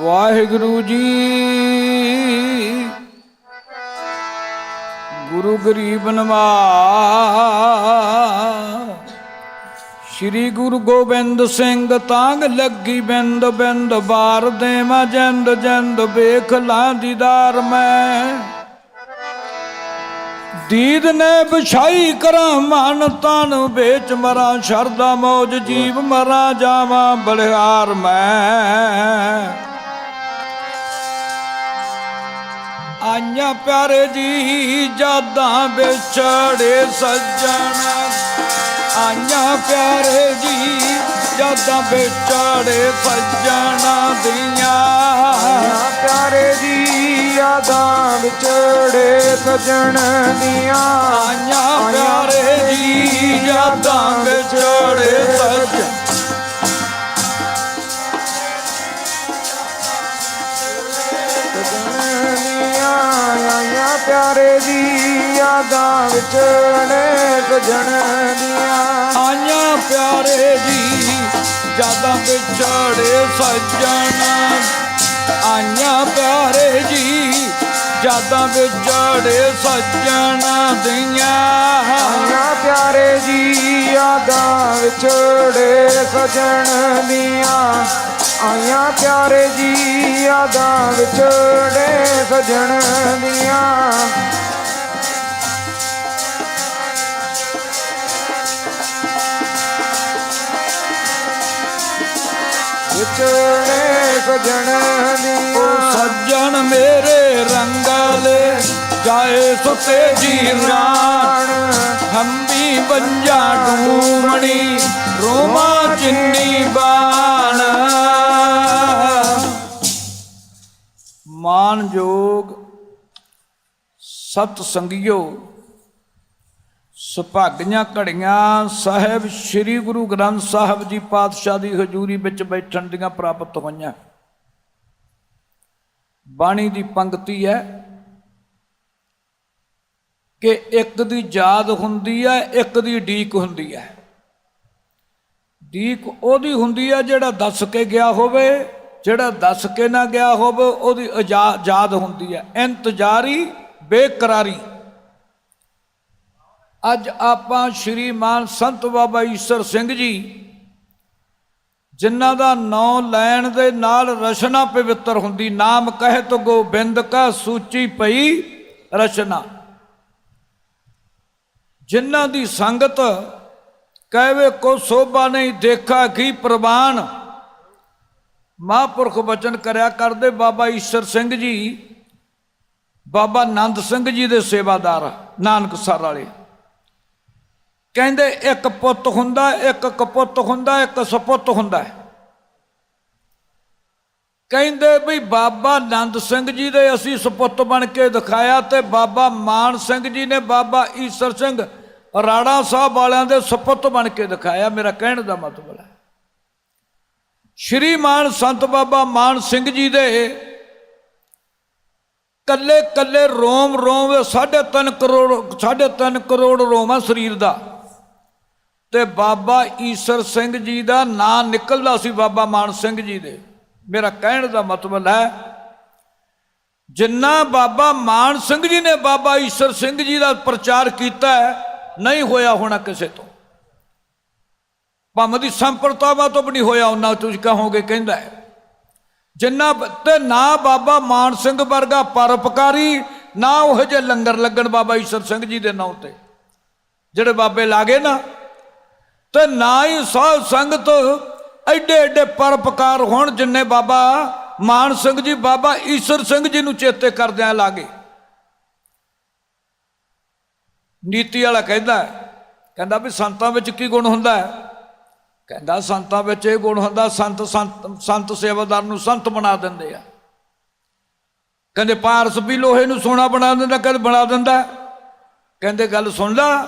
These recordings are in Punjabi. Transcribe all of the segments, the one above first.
ਵਾਹਿਗੁਰੂ ਜੀ। ਗੁਰੂ ਗਰੀਬ ਨਵਾਜ। ਸ੍ਰੀ ਗੁਰੂ ਗੋਬਿੰਦ ਸਿੰਘ ਤਾਂਗ ਲੱਗੀ ਬਿੰਦ ਬਿੰਦ ਬਾਰ ਦੇ ਮੈਂ ਜੰਦ ਜੰਦ ਵੇਖ ਲਾਂ ਦੀਦਾਰ ਮੈਂ। ਦੀਦ ਨੇ ਵਿਛਾਈ ਕਰਾਂ ਮਨ ਤਨ ਵੇਚ ਮਰਾਂ ਸ਼ਰਦਾ ਮੋਜ ਜੀਵ ਮਰਾਂ ਜਾਵਾਂ ਬਲਿਹਾਰ ਮੈਂ। ਆਈਆਂ ਪਿਆਰੇ ਜੀ ਜਾਦਾਂ ਵਿਛੜੇ ਸੱਜਣ। ਆਈਆਂ ਪਿਆਰੇ ਜੀ ਜਾਦਾਂ ਵਿਛੜੇ ਸੱਜਣ ਦੀਆਂ। ਪਿਆਰੇ ਜੀ ਯਾਦਾਂ ਵਿਛੜੇ ਸਜਣ ਦੀਆਂ। ਆਈਆਂ ਪਿਆਰੇ ਜੀ ਯਾਦਾਂ ਵਿਛੜੇ ਸੱਜਣ। ਪਿਆਰੇ ਦੀ ਯਾਦਾਂ ਵਿਛੜੇ ਸਜਣ ਦੀਆਂ ਆਈਆਂ ਪਿਆਰੇ ਜੀ ਜਾਦਾਂ ਵਿਛੜੇ ਸੱਜਣ। ਆਈਆਂ ਪਿਆਰੇ ਜੀ ਜਾਦਾਂ ਵਿਛੜੇ ਸੱਜਣ ਦੀਆਂ। ਆਈਆਂ ਪਿਆਰੇ ਦੀ ਯਾਦਾਂ ਵਿਛੜੇ ਸਜਣ ਦੀਆਂ। ਆਈਆਂ ਪਿਆਰੇ ਦੀ ਯਾਦਾਂ ਵਿਛੜੇ ਸਜਣ ਦੀਆਂ। ਵਿਛੜੇ ਸਜਣ ਉਹ ਸੱਜਣ ਮੇਰੇ ਰੰਗਾਲੇ ਜਾਏ ਸੁਤੇ ਜੀਰਾਨ ਹੰਬੀ ਬੰਜਾ ਡੂਮਣੀ, ਰੋਮਾ ਚਿੰਨੀ ਬਾਣ। ਮਾਨਯੋਗ ਸਤ ਸੰਗਿਓ ਸੁਭਾਗੀਆਂ ਘੜੀਆਂ ਸਾਹਿਬ, ਸ੍ਰੀ ਗੁਰੂ ਗ੍ਰੰਥ ਸਾਹਿਬ ਜੀ ਪਾਤਸ਼ਾਹ ਦੀ ਹਜ਼ੂਰੀ ਵਿੱਚ ਬੈਠਣ ਦੀਆਂ ਪ੍ਰਾਪਤ ਹੋਈਆਂ। ਬਾਣੀ ਦੀ ਪੰਕਤੀ ਹੈ ਕਿ ਇੱਕ ਦੀ ਯਾਦ ਹੁੰਦੀ ਹੈ, ਇੱਕ ਦੀ ਡੀਕ ਹੁੰਦੀ ਹੈ। ਡੀਕ ਉਹਦੀ ਹੁੰਦੀ ਹੈ ਜਿਹੜਾ ਦੱਸ ਕੇ ਗਿਆ ਹੋਵੇ ਜਿਹੜਾ ਦੱਸ ਕੇ ਨਾ ਗਿਆ ਹੋਵੇ, ਉਹਦੀ ਅਜਾ- ਯਾਦ ਹੁੰਦੀ ਹੈ। ਇੰਤਜ਼ਾਰੀ ਬੇਕਰਾਰੀ। ਅੱਜ ਆਪਾਂ ਸ਼੍ਰੀਮਾਨ ਸੰਤ ਬਾਬਾ ਈਸ਼ਰ ਸਿੰਘ ਜੀ, ਜਿਨ੍ਹਾਂ ਦਾ ਨਾਂ ਲੈਣ ਦੇ ਨਾਲ ਰਚਨਾ ਪਵਿੱਤਰ ਹੁੰਦੀ, ਨਾਮ ਕਹਿਤ ਗੋਬਿੰਦ ਕਾ ਸੂਚੀ ਪਈ ਰਚਨਾ। ਜਿਨ੍ਹਾਂ ਦੀ ਸੰਗਤ ਕਹਿਵੇ ਕੋ ਸੋਭਾ ਨਹੀਂ ਦੇਖਾ ਕੀ ਪ੍ਰਵਾਨ ਮਹਾਂਪੁਰਖ ਬਚਨ ਕਰਿਆ ਕਰਦੇ ਬਾਬਾ ਈਸ਼ਰ ਸਿੰਘ ਜੀ, ਬਾਬਾ ਆਨੰਦ ਸਿੰਘ ਜੀ ਦੇ ਸੇਵਾਦਾਰ ਨਾਨਕਸਰ ਵਾਲੇ। ਕਹਿੰਦੇ ਇੱਕ ਪੁੱਤ ਹੁੰਦਾ, ਇੱਕ ਕਪੁੱਤ ਹੁੰਦਾ, ਇੱਕ ਸਪੁੱਤ ਹੁੰਦਾ। ਕਹਿੰਦੇ ਵੀ ਬਾਬਾ ਆਨੰਦ ਸਿੰਘ ਜੀ ਦੇ ਅਸੀਂ ਸਪੁੱਤ ਬਣ ਕੇ ਦਿਖਾਇਆ ਤੇ ਬਾਬਾ ਮਾਨ ਸਿੰਘ ਜੀ ਨੇ ਬਾਬਾ ਈਸ਼ਰ ਸਿੰਘ ਰਾੜਾ ਸਾਹਿਬ ਵਾਲਿਆਂ ਦੇ ਸਪੁੱਤ ਬਣ ਕੇ ਦਿਖਾਇਆ, ਮੇਰਾ ਕਹਿਣ ਦਾ ਮਤਲਬ ਸ਼੍ਰੀ ਮਾਨ ਸੰਤ ਬਾਬਾ ਮਾਨ ਸਿੰਘ ਜੀ ਦੇ ਕੱਲੇ ਕੱਲੇ ਰੋਮ ਰੋਮ ਦੇ 3.5 ਕਰੋੜ 3.5 ਕਰੋੜ ਰੋਮ ਆ ਸਰੀਰ ਦਾ। ਤੇ ਬਾਬਾ ਈਸ਼ਰ ਸਿੰਘ ਜੀ ਦਾ ਨਾਂ ਨਿਕਲਦਾ ਸੀ ਬਾਬਾ ਮਾਨ ਸਿੰਘ ਜੀ ਦੇ। ਮੇਰਾ ਕਹਿਣ ਦਾ ਮਤਲਬ ਹੈ, ਜਿੰਨਾ ਬਾਬਾ ਮਾਨ ਸਿੰਘ ਜੀ ਨੇ ਬਾਬਾ ਈਸ਼ਰ ਸਿੰਘ ਜੀ ਦਾ ਪ੍ਰਚਾਰ ਕੀਤਾ ਨਹੀਂ ਹੋਇਆ ਹੋਣਾ ਕਿਸੇ ਤੋਂ। ਭਾਵੇਂ ਦੀ ਸੰਪਰਤਾਵਾਂ ਤੋਂ ਵੀ ਨਹੀਂ ਹੋਇਆ, ਉਹਨਾਂ ਤੁਸੀਂ ਕਹੋਗੇ, ਕਹਿੰਦਾ ਹੈ, ਜਿੰਨਾ ਤੇ ਨਾ ਬਾਬਾ ਮਾਨ ਸਿੰਘ ਵਰਗਾ ਪਰਉਪਕਾਰੀ, ਨਾ ਉਹ ਜਿਹੇ ਲੰਗਰ ਲੱਗਣ ਬਾਬਾ ਈਸ਼ਰ ਸਿੰਘ ਜੀ ਦੇ ਨਾਂ ਤੇ। ਜਿਹੜੇ ਬਾਬੇ ਲਾਗੇ ਨਾ, ਤੇ ਨਾ ਹੀ ਸਾਧ ਸੰਗਤ ਐਡੇ ਐਡੇ ਪਰਉਪਕਾਰ ਹੋਣ ਜਿੰਨੇ ਬਾਬਾ ਮਾਨ ਸਿੰਘ ਜੀ, ਬਾਬਾ ਈਸ਼ਰ ਸਿੰਘ ਜੀ ਨੂੰ ਚੇਤੇ ਕਰਦਿਆਂ ਲਾਗੇ। ਨੀਤੀ ਵਾਲਾ ਕਹਿੰਦਾ ਕਹਿੰਦਾ ਵੀ ਸੰਤਾਂ ਵਿੱਚ ਕੀ ਗੁਣ ਹੁੰਦਾ ਹੈ? ਕਹਿੰਦਾ, ਸੰਤਾਂ ਵਿੱਚ ਇਹ ਗੁਣ ਹੁੰਦਾ, ਸੰਤ ਸੰਤ ਸੰਤ ਸੇਵਾਦਾਰ ਨੂੰ ਸੰਤ ਬਣਾ ਦਿੰਦੇ ਆ। ਕਹਿੰਦੇ, ਪਾਰਸ ਵੀ ਲੋਹੇ ਨੂੰ ਸੋਨਾ ਬਣਾ ਦਿੰਦਾ, ਕਦ ਬਣਾ ਦਿੰਦਾ। ਕਹਿੰਦੇ, ਗੱਲ ਸੁਣ ਲਾ।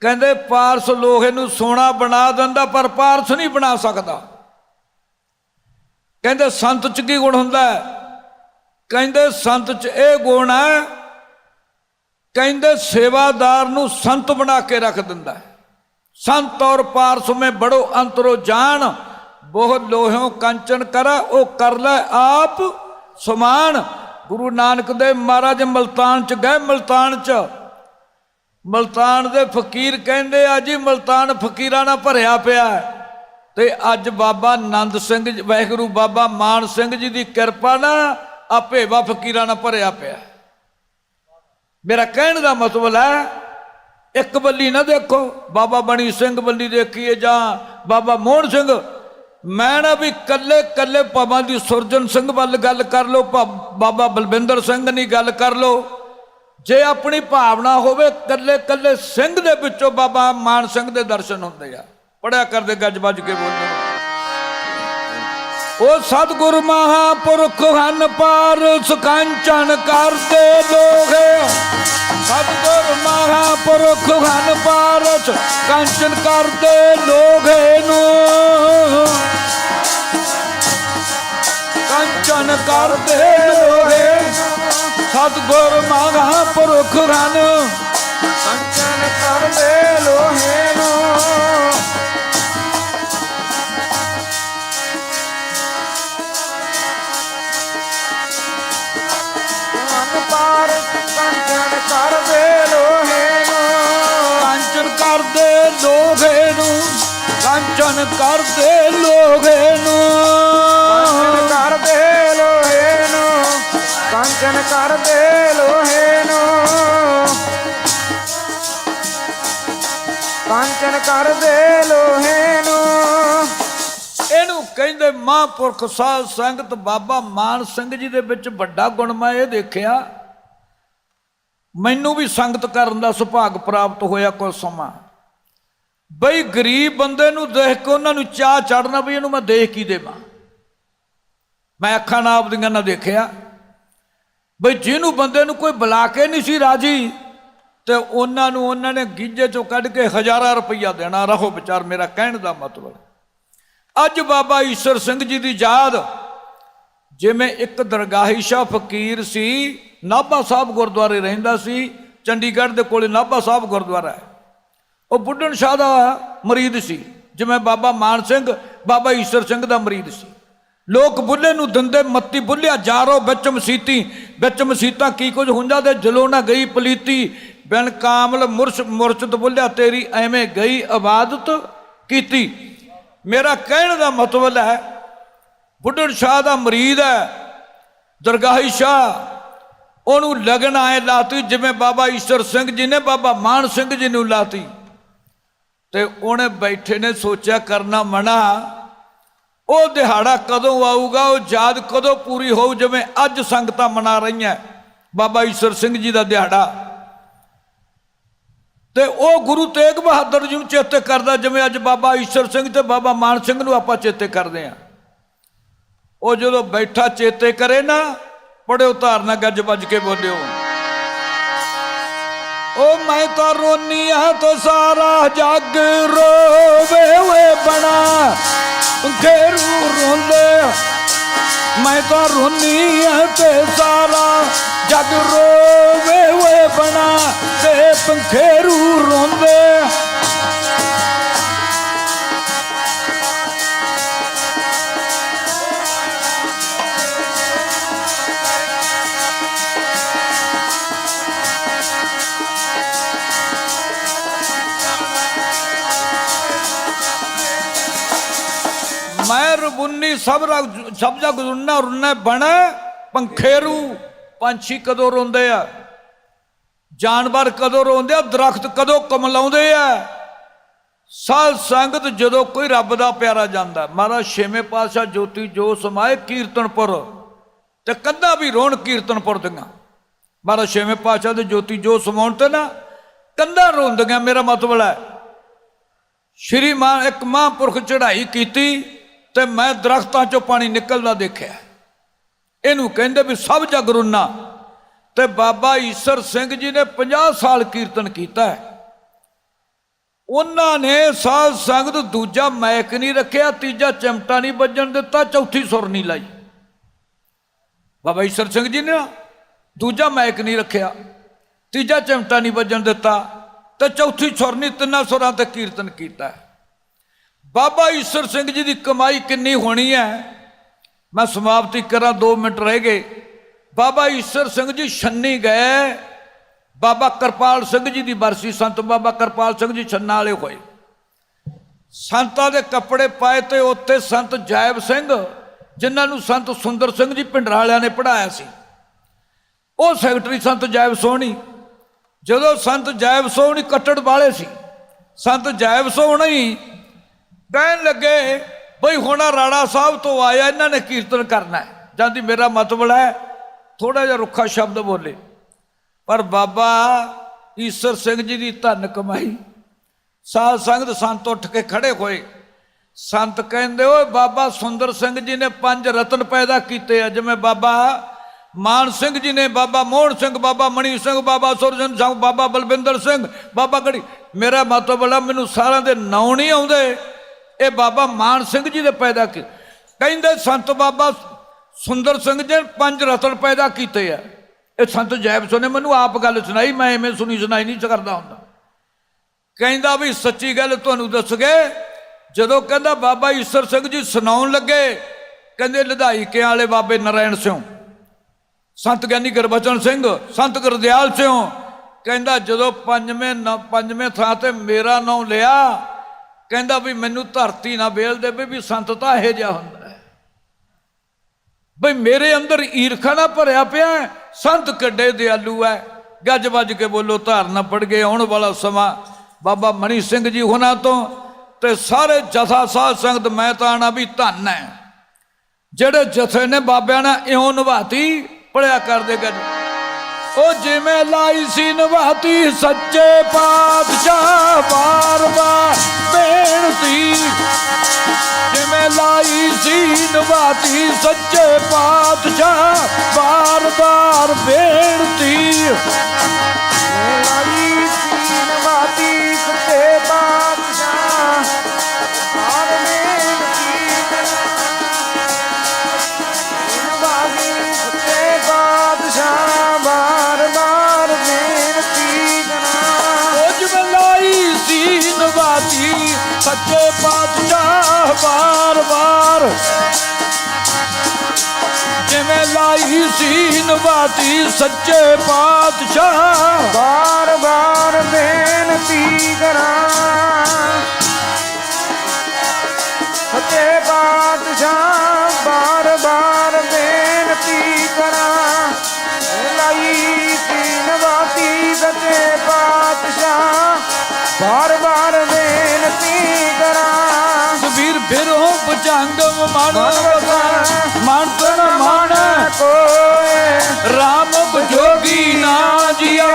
ਕਹਿੰਦੇ, ਪਾਰਸ ਲੋਹੇ ਨੂੰ ਸੋਨਾ ਬਣਾ ਦਿੰਦਾ, ਪਰ ਪਾਰਸ ਨਹੀਂ ਬਣਾ ਸਕਦਾ। ਕਹਿੰਦੇ, ਸੰਤ ਚ ਕੀ ਗੁਣ ਹੁੰਦਾ? ਕਹਿੰਦੇ, ਸੰਤ ਚ ਇਹ ਗੁਣ ਹੈ, ਕਹਿੰਦੇ, ਸੇਵਾਦਾਰ ਨੂੰ ਸੰਤ ਬਣਾ ਕੇ ਰੱਖ ਦਿੰਦਾ ਹੈ। ਸੰਤ ਔਰ ਪਾਰਸ में बड़ो अंतरो जान ਬਹੁਤ ਲੋਹਿਓ ਕੰਚਨ ਕਰ ਉਹ ਕਰ ਲੈ ਆਪ ਸਮਾਨ ਗੁਰੂ ਨਾਨਕ ਦੇਵ ਮਹਾਰਾਜ ਮਲਤਾਨ ਚ ਗਏ ਮਲਤਾਨ ਚ ਮਲਤਾਨ ਦੇ ਫਕੀਰ ਕਹਿੰਦੇ ਆ ਜੀ ਮਲਤਾਨ ਫਕੀਰਾਂ ਨਾਲ ਭਰਿਆ ਪਿਆ ਹੈ। ਤੇ ਅੱਜ ਬਾਬਾ ਆਨੰਦ ਸਿੰਘ ਜੀ- ਵਾਹਿਗੁਰੂ ਬਾਬਾ ਮਾਨ ਸਿੰਘ ਜੀ ਦੀ ਕਿਰਪਾ ਨਾਲ ਆ ਭੇਵਾ ਫਕੀਰਾਂ ਨਾਲ ਭਰਿਆ ਪਿਆ ਹੈ। ਮੇਰਾ ਕਹਿਣ ਦਾ ਮਤਲਬ ਹੈ ਇੱਕ ਬੱਲੀ ਨਾ ਦੇਖੋ, ਬਾਬਾ ਬਣੀ ਸਿੰਘ ਬੱਲੀ ਦੇਖੀਏ ਜਾਂ ਬਾਬਾ ਮੋਹਨ ਸਿੰਘ। ਮੈਂ ਨਾ ਵੀ ਕੱਲੇ ਕੱਲੇ ਭਾਵਾਂ ਦੀ ਸੁਰਜਨ ਸਿੰਘ ਵੱਲ ਗੱਲ ਕਰ ਲਓ ਬਾਬਾ ਬਲਵਿੰਦਰ ਸਿੰਘ ਨਹੀਂ ਗੱਲ ਕਰ ਲਓ। ਜੇ ਆਪਣੀ ਭਾਵਨਾ ਹੋਵੇ ਕੱਲੇ ਕੱਲੇ ਸਿੰਘ ਦੇ ਵਿੱਚੋਂ ਬਾਬਾ ਮਾਨ ਸਿੰਘ ਦੇ ਦਰਸ਼ਨ ਹੁੰਦੇ ਆ। ਪੜਿਆ ਕਰਦੇ, ਗੱਜ ਵੱਜ ਕੇ ਬੋਲਦੇ ਉਹ ਸਤਿਗੁਰ ਮਹਾਪੁਰਖ ਹਨ ਪਾਰਸ ਕੰਚਨ ਕਰਦੇ ਲੋਗੇ ਸਤਿਗੁਰ ਮਹਾਪੁਰਖ ਹਨ ਪਾਰਸ, ਕੰਚਨ ਕਰਦੇ ਲੋਗੇ ਨੂੰ ਕੰਚਨ ਕਰਦੇ ਲੋਗੇ ਸਤਿਗੁਰ ਮਹਾਪੁਰਖ ਹਨ ਕੰਚਨ ਕਰਦੇ ਕਰਦੇ ਲੋਗੇ ਨੂੰ ਕੰਚਨ ਕਰਦੇ ਲੋਗੇ ਨੂੰ। ਕਰਦੇ ਲੋਹੇ ਨੂੰ ਕੰਚਨ ਕਰਦੇ ਲੋਹੇ ਨੂੰ। ਕੰਚਨ ਕਰਦੇ ਲੋਹੇ ਨੂੰ। ਇਹਨੂੰ ਕਹਿੰਦੇ ਮਹਾਂਪੁਰਖ ਸਾਧ ਸੰਗਤ ਬਾਬਾ ਮਾਨ ਸਿੰਘ ਜੀ ਦੇ ਵਿੱਚ ਵੱਡਾ ਗੁਣ ਮੈਂ ਇਹ ਦੇਖਿਆ। ਮੈਨੂੰ ਵੀ ਸੰਗਤ ਕਰਨ ਦਾ ਸੁਭਾਗ ਪ੍ਰਾਪਤ ਹੋਇਆ ਕੁਝ ਸਮਾਂ। ਬਈ ਗਰੀਬ ਬੰਦੇ ਨੂੰ ਦੇਖ ਕੇ ਉਹਨਾਂ ਨੂੰ ਚਾਹ ਚੜਨਾ ਵੀ ਇਹਨੂੰ ਮੈਂ ਦੇਖ ਕੀ ਦੇਵਾਂ। ਮੈਂ ਅੱਖਾਂ ਨਾਲ ਆਪਦੀਆਂ ਨਾ ਦੇਖਿਆ। ਬਈ ਜਿਹਨੂੰ ਬੰਦੇ ਨੂੰ ਕੋਈ ਬੁਲਾ ਕੇ ਨਹੀਂ ਸੀ ਰਾਜੀ, ਤੇ ਉਹਨਾਂ ਨੂੰ ਉਹਨਾਂ ਨੇ ਗੀਜੇ ਚੋਂ ਕੱਢ ਕੇ ਹਜ਼ਾਰਾਂ ਰੁਪਈਆ ਦੇਣਾ। ਰਹੋ ਵਿਚਾਰ, ਮੇਰਾ ਕਹਿਣ ਦਾ ਮਤਲਬ। ਅੱਜ ਬਾਬਾ ਈਸ਼ਰ ਸਿੰਘ ਜੀ ਦੀ ਯਾਦ, ਜਿਵੇਂ ਇੱਕ ਦਰਗਾਹੀ ਸ਼ਾਹ ਫਕੀਰ ਸੀ ਨਾਭਾ ਸਾਹਿਬ ਗੁਰਦੁਆਰੇ ਰਹਿੰਦਾ ਸੀ, ਚੰਡੀਗੜ੍ਹ ਦੇ ਕੋਲੇ ਨਾਭਾ ਸਾਹਿਬ ਗੁਰਦੁਆਰਾ ਹੈ। ਉਹ ਬੁੱਢਣ ਸ਼ਾਹ ਦਾ ਮਰੀਦ ਸੀ, ਜਿਵੇਂ ਬਾਬਾ ਮਾਨ ਸਿੰਘ, ਬਾਬਾ ਈਸ਼ਰ ਸਿੰਘ ਦਾ ਮਰੀਦ ਸੀ। ਲੋਕ ਬੁੱਲੇ ਨੂੰ ਦਿੰਦੇ ਮੱਤੀ ਬੁੱਲਿਆ, ਜਾਰੋ ਵਿੱਚ ਮਸੀਤੀ, ਵਿੱਚ ਮਸੀਤਾਂ ਕੀ ਕੁਝ ਹੁੰਦਾ ਤੇ ਜਲੋ ਨਾ ਗਈ ਪਲੀਤੀ। ਬਿਨ ਕਾਮਲ ਮੁਰਸ਼, ਮੁਰਸ਼ਦ ਬੁੱਲਿਆ, ਤੇਰੀ ਐਵੇਂ ਗਈ ਇਬਾਦਤ ਕੀਤੀ। ਮੇਰਾ ਕਹਿਣ ਦਾ ਮਤਲਬ ਹੈ, ਬੁੱਢਣ ਸ਼ਾਹ ਦਾ ਮਰੀਦ ਹੈ, ਦਰਗਾਹੀ ਸ਼ਾਹ ਉਹਨੂੰ ਲਗਨ ਆਏ ਲਾਤੀ, ਜਿਵੇਂ ਬਾਬਾ ਈਸ਼ਰ ਸਿੰਘ ਜੀ ਨੇ, ਬਾਬਾ ਮਾਨ ਸਿੰਘ ਜੀ ਨੂੰ ਲਾਤੀ। ਤੇ ਉਹਨੇ ਬੈਠੇ ਨੇ, ਸੋਚਿਆ ਕਰਨਾ ਮਨਾ, ਉਹ ਦਿਹਾੜਾ ਕਦੋਂ ਆਊਗਾ, ਉਹ ਯਾਦ ਕਦੋਂ ਪੂਰੀ ਹੋਊ, ਜਿਵੇਂ ਅੱਜ ਸੰਗਤਾਂ ਮਨਾ ਰਹੀਆਂ। ਬਾਬਾ ਈਸ਼ਰ ਸਿੰਘ ਜੀ ਦਾ ਦਿਹਾੜਾ। ਤੇ ਉਹ ਗੁਰੂ ਤੇਗ ਬਹਾਦਰ ਜੀ ਨੂੰ ਚੇਤੇ ਕਰਦਾ, ਜਿਵੇਂ ਅੱਜ ਬਾਬਾ ਈਸ਼ਰ ਸਿੰਘ ਤੇ ਬਾਬਾ ਮਾਨ ਸਿੰਘ ਨੂੰ ਆਪਾਂ ਚੇਤੇ ਕਰਦੇ ਆਂ ਉਹ ਜਦੋਂ ਬੈਠਾ ਚੇਤੇ ਕਰੇ ਨਾ ਪੜਿਓ ਧਾਰਨਾ ਗੱਜ ਵੱਜ ਕੇ ਬੋਲਿਓ। ਉਹ ਮੈਂ ਤਾਂ ਰੋਨੀ ਆ ਤੇ ਸਾਰਾ ਜੱਗ ਰੋਵੇ ਓਏ ਬਣਾ। ਘੇਰੂ ਰੋਂਦੇ ਮੈਂ ਤਾਂ ਰੋਨੀ ਆ ਤੇ ਸਾਰਾ ਜੱਗ ਰੋਵੇ ਓਏ ਬਣਾ। ਤੇ ਪੰਖੇਰੂ ਰੋਂਦੇ ਮੈਂ ਰਬੁੰਨੀ ਸਭ ਰਗ ਸਭ ਜਗ ਰੁੰਨਾ ਰੁੰਨਾ ਬਣ, ਪੰਖੇਰੂ, ਪੰਛੀ ਕਦੋਂ ਰੋਂਦੇ ਆ? ਜਾਨਵਰ ਕਦੋਂ ਰੋਂਦੇ ਆ? ਦਰਖਤ ਕਦੋਂ ਕਮਲਾਉਂਦੇ ਆ? ਸਾਧ ਸੰਗਤ ਜਦੋਂ ਕੋਈ ਰੱਬ ਦਾ ਪਿਆਰਾ ਜਾਂਦਾ, ਮਹਾਰਾਜ ਛੇਵੇਂ ਪਾਤਸ਼ਾਹ ਜੋਤੀ ਜੋ ਸਮਾਏ ਕੀਰਤਨਪੁਰ, ਤੇ ਕੰਧਾਂ ਵੀ ਰੋਣ ਕੀਰਤਨਪੁਰ ਦੀਆਂ। ਮਹਾਰਾਜ ਛੇਵੇਂ ਪਾਤਸ਼ਾਹ ਦੇ ਜੋਤੀ ਜੋ ਸਮਾਉਣ ਤੇ ਨਾ, ਕੰਧਾਂ ਰੋਂਦੀਆਂ, ਮੇਰਾ ਮਤਲਬ ਹੈ। ਸ਼੍ਰੀ ਮਾਨ ਇੱਕ ਮਹਾਂਪੁਰਖ ਚੜ੍ਹਾਈ ਕੀਤੀ ਤੇ ਮੈਂ ਦਰਖਤਾਂ ਚੋਂ ਪਾਣੀ ਨਿਕਲਦਾ ਦੇਖਿਆ। ਇਹਨੂੰ ਕਹਿੰਦੇ ਵੀ ਸਭ ਜਗ ਰੁੰਨਾ। ਤੇ ਬਾਬਾ ਈਸ਼ਰ ਸਿੰਘ ਜੀ ਨੇ 50 ਸਾਲ ਕੀਰਤਨ ਕੀਤਾ ਉਹਨਾਂ ਨੇ ਸਾਧ ਸੰਗਤ ਦੂਜਾ ਮੈਕ ਨਹੀਂ ਰੱਖਿਆ, ਤੀਜਾ ਚਮਟਾ ਨਹੀਂ ਵੱਜਣ ਦਿੱਤਾ, ਚੌਥੀ ਸੁਰ ਨਹੀਂ ਲਾਈ। ਬਾਬਾ ਈਸ਼ਰ ਸਿੰਘ ਜੀ ਨੇ ਦੂਜਾ ਮੈਕ ਨਹੀਂ ਰੱਖਿਆ, ਤੀਜਾ ਚਿਮਟਾ ਨਹੀਂ ਵੱਜਣ ਦਿੱਤਾ ਤੇ ਚੌਥੀ ਸੁਰ ਨਹੀਂ ਤਿੰਨਾਂ ਸੁਰਾਂ ਤੇ ਕੀਰਤਨ ਕੀਤਾ। ਬਾਬਾ ਈਸ਼ਰ ਸਿੰਘ ਜੀ ਦੀ ਕਮਾਈ ਕਿੰਨੀ ਹੋਣੀ ਹੈ? ਮੈਂ ਸਮਾਪਤੀ ਕਰਾਂ 2 ਮਿੰਟ ਰਹਿ ਗਏ। ਬਾਬਾ ਈਸ਼ਰ ਸਿੰਘ ਜੀ ਛੰਨੀ ਗਏ। ਬਾਬਾ ਕਿਰਪਾਲ ਸਿੰਘ ਜੀ ਦੀ ਬਰਸੀ, ਸੰਤ ਬਾਬਾ ਕਿਰਪਾਲ ਸਿੰਘ ਜੀ ਛੰਨਾ ਵਾਲੇ ਹੋਏ। ਸੰਤਾਂ ਦੇ ਕੱਪੜੇ ਪਾਏ ਤੇ ਉੱਤੇ ਸੰਤ ਜੈਬ ਸਿੰਘ, ਜਿਨ੍ਹਾਂ ਨੂੰ ਸੰਤ ਸੁੰਦਰ ਸਿੰਘ ਜੀ ਪਿੰਡਰਾ ਵਾਲਿਆਂ ਨੇ ਪੜਾਇਆ ਸੀ। ਉਹ ਸੈਕਟਰੀ ਸੰਤ ਜੈਬ ਸੋਹਣੀ, ਜਦੋਂ ਸੰਤ ਜੈਬ ਸੋਹਣੀ ਕੱਟੜ ਵਾਲੇ ਸੀ, ਸੰਤ ਜੈਬ ਸੋਹਣੀ ਕਹਿਣ ਲੱਗੇ, ਬਈ ਹੁਣ ਰਾਣਾ ਸਾਹਿਬ ਤੋਂ ਆਇਆ, ਇਹਨਾਂ ਨੇ ਕੀਰਤਨ ਕਰਨਾ ਹੈ। ਜਾਂਦੀ, ਮੇਰਾ ਮਤਲਬ ਹੈ। ਥੋੜਾ ਜਿਹਾ ਰੁੱਖਾ ਸ਼ਬਦ ਬੋਲੇ। ਪਰ ਬਾਬਾ, ਈਸ਼ਰ ਸਿੰਘ ਜੀ ਦੀ ਧਨ ਕਮਾਈ। ਸਾਧ ਸੰਗਤ ਸੰਤ ਉੱਠ ਕੇ ਖੜੇ ਹੋਏ। ਸੰਤ ਕਹਿੰਦੇ, ਓਏ ਬਾਬਾ, ਸੁੰਦਰ ਸਿੰਘ ਜੀ ਨੇ ਪੰਜ ਰਤਨ ਪੈਦਾ ਕੀਤੇ ਆ। ਜਿਵੇਂ ਬਾਬਾ ਮਾਨ ਸਿੰਘ ਜੀ ਨੇ, ਬਾਬਾ ਮੋਹਨ ਸਿੰਘ, ਬਾਬਾ ਮਣੀ ਸਿੰਘ, ਬਾਬਾ ਸੁਰਜਨ ਸਿੰਘ, ਬਾਬਾ ਬਲਵਿੰਦਰ ਸਿੰਘ, ਬਾਬਾ ਗੜੀ। ਮੇਰਾ ਮਤਲਬ ਹੈ ਮੈਨੂੰ ਸਾਰਿਆਂ ਦੇ ਨਾਂ ਨਹੀਂ ਆਉਂਦੇ। ਇਹ ਬਾਬਾ ਮਾਨ ਸਿੰਘ ਜੀ ਦੇ ਪੈਦਾ ਕੀ ਕਹਿੰਦੇ ਸੰਤ ਬਾਬਾ ਸੁੰਦਰ ਸਿੰਘ ਜੀ ਪੰਜ ਰਤਨ ਪੈਦਾ ਕੀਤੇ ਆ। ਇਹ ਸੰਤ ਜੈਬ ਸੋ ਨੇ ਮੈਨੂੰ ਆਪ ਗੱਲ ਸੁਣਾਈ, ਮੈਂ ਐਵੇਂ ਸੁਣੀ ਸੁਣਾਈ ਨਹੀਂ ਕਰਦਾ ਹੁੰਦਾ। ਕਹਿੰਦਾ ਵੀ ਸੱਚੀ ਗੱਲ ਤੁਹਾਨੂੰ ਦੱਸ ਗਏ, ਜਦੋਂ ਕਹਿੰਦਾ ਬਾਬਾ ਈਸ਼ਰ ਸਿੰਘ ਜੀ ਸੁਣਾਉਣ ਲੱਗੇ, ਕਹਿੰਦੇ ਲਧਾਈ ਕੇ ਵਾਲੇ ਬਾਬੇ ਨਰਾਇਣ ਸਿੰਘ ਸੰਤ ਗਿਆਨੀ ਗੁਰਬਚਨ ਸਿੰਘ, ਸੰਤ ਗੁਰਦਿਆਲ ਸਿੰਘ ਕਹਿੰਦਾ ਜਦੋਂ ਪੰਜਵੇਂ ਨ- ਪੰਜਵੇਂ ਥਾਂ ਤੇ ਮੇਰਾ ਨਾਮ ਲਿਆ ਕਹਿੰਦਾ ਵੀ ਮੈਨੂੰ ਧਰਤੀ ਨਾ ਵੇਲ ਦੇਵੇ ਵੀ ਸੰਤ ਤਾਂ ਇਹ ਜਿਹਾ ਹੁੰਦਾ ਹੈ। ਬਈ ਮੇਰੇ ਅੰਦਰ ਈਰਖਾ ਨਾ ਭਰਿਆ ਪਿਆ ਸੰਤ ਕਿੱਡੇ ਦਿਆਲੂ ਹੈ। ਗੱਜ ਵੱਜ ਕੇ ਬੋਲੋ ਧਾਰਨਾ ਪੜ ਗਏ, ਆਉਣ ਵਾਲਾ ਸਮਾਂ। ਬਾਬਾ ਮਣੀ ਸਿੰਘ ਜੀ ਹੁਣਾਂ ਤੋਂ ਤੇ ਸਾਰੇ ਜਥਾ ਸਾਧ ਸੰਗਤ, ਮੈਂ ਤਾਂ ਆਣਾ ਵੀ ਧੰਨ ਹੈ। ਜਿਹੜੇ ਜਥੇ ਨੇ ਬਾਬਿਆਂ ਨਾਲ ਇਉਂ ਨਿਭਾਤੀ, ਪੜਿਆ ਕਰਦੇ ਗੱਜ। ਉਹ ਜਿਵੇਂ ਲਾਈ ਸੀ ਨਿਭਾਤੀ, ਸੱਚੇ ਪਾਤਸ਼ਾਹ ਬਾਰ ਨਿਭਾਤੀ ਸੱਚੇ ਪਾਤਸ਼ਾਹ ਬਾਰ ਬਾਰ ਬੇਨਤੀ ਸੱਚੇ ਪਾਤਸ਼ਾਹ ਬਾਰ ਬਾਰ ਜਿਵੇਂ ਲਾਈ ਸੀ ਨਿਭਾਤੀ ਸੱਚੇ ਪਾਤਸ਼ਾਹ। ਬਾਰ ਬਾਰ ਬੇਨਤੀ ਕਰਾਂ। ਸੱਚੇ ਪਾਤਸ਼ਾਹ ਬਾਰ ਬਾਰ ਬੇਨਤੀ ਕਰਾਂ। ਲਾਈ ਸੀਨ ਬਾਤੀ ਸੱਚੇ ਪਾਤਸ਼ਾਹ। ਬਾਰ ਮਨ ਕੋਏ। ਰਾਮ ਬਜੋਗੀ ਨਾ ਜੀਆ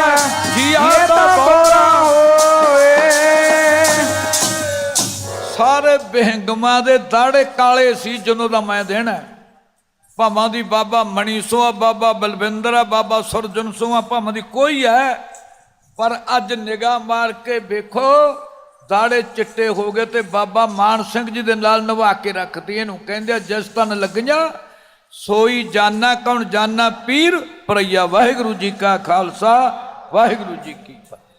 ਜੀਆ ਇਹ ਤਾਂ ਤਾਂ ਬੋਰਾ ਬੋਰਾ ਹੋਏ। ਸਾਰੇ ਬਿਹੰਗਮਾਂ ਦੇ ਦਾੜੇ ਕਾਲੇ ਸੀ ਜਦੋਂ ਦਾ ਮੈਂ ਦੇਣਾ ਭਾਵਾਂ ਦੀ ਬਾਬਾ ਮਣੀ ਸੋਆ ਬਾਬਾ ਬਲਵਿੰਦਰ ਆ ਬਾਬਾ ਸੁਰਜਨ ਸੋਆ ਭਾਵਾਂ ਦੀ ਕੋਈ ਹੈ। ਪਰ ਅੱਜ ਨਿਗਾਹ ਮਾਰ ਕੇ ਵੇਖੋ ਦਾੜੇ ਚਿੱਟੇ ਹੋ ਗਏ ਤੇ ਬਾਬਾ ਮਾਨ ਸਿੰਘ ਜੀ ਦੇ ਨਾਲ ਨਿਭਾ ਕੇ ਰੱਖਦੀ ਇਹਨੂੰ। ਕਹਿੰਦੇ ਜਿਸ ਤਨ ਲੱਗੀਆਂ, ਸੋਈ ਜਾਨਾ ਕੌਣ ਜਾਨਾ ਪੀਰ ਪਰਈਆ ਵਾਹਿਗੁਰੂ ਜੀ ਕਾ ਖਾਲਸਾ, ਵਾਹਿਗੁਰੂ ਜੀ ਕੀ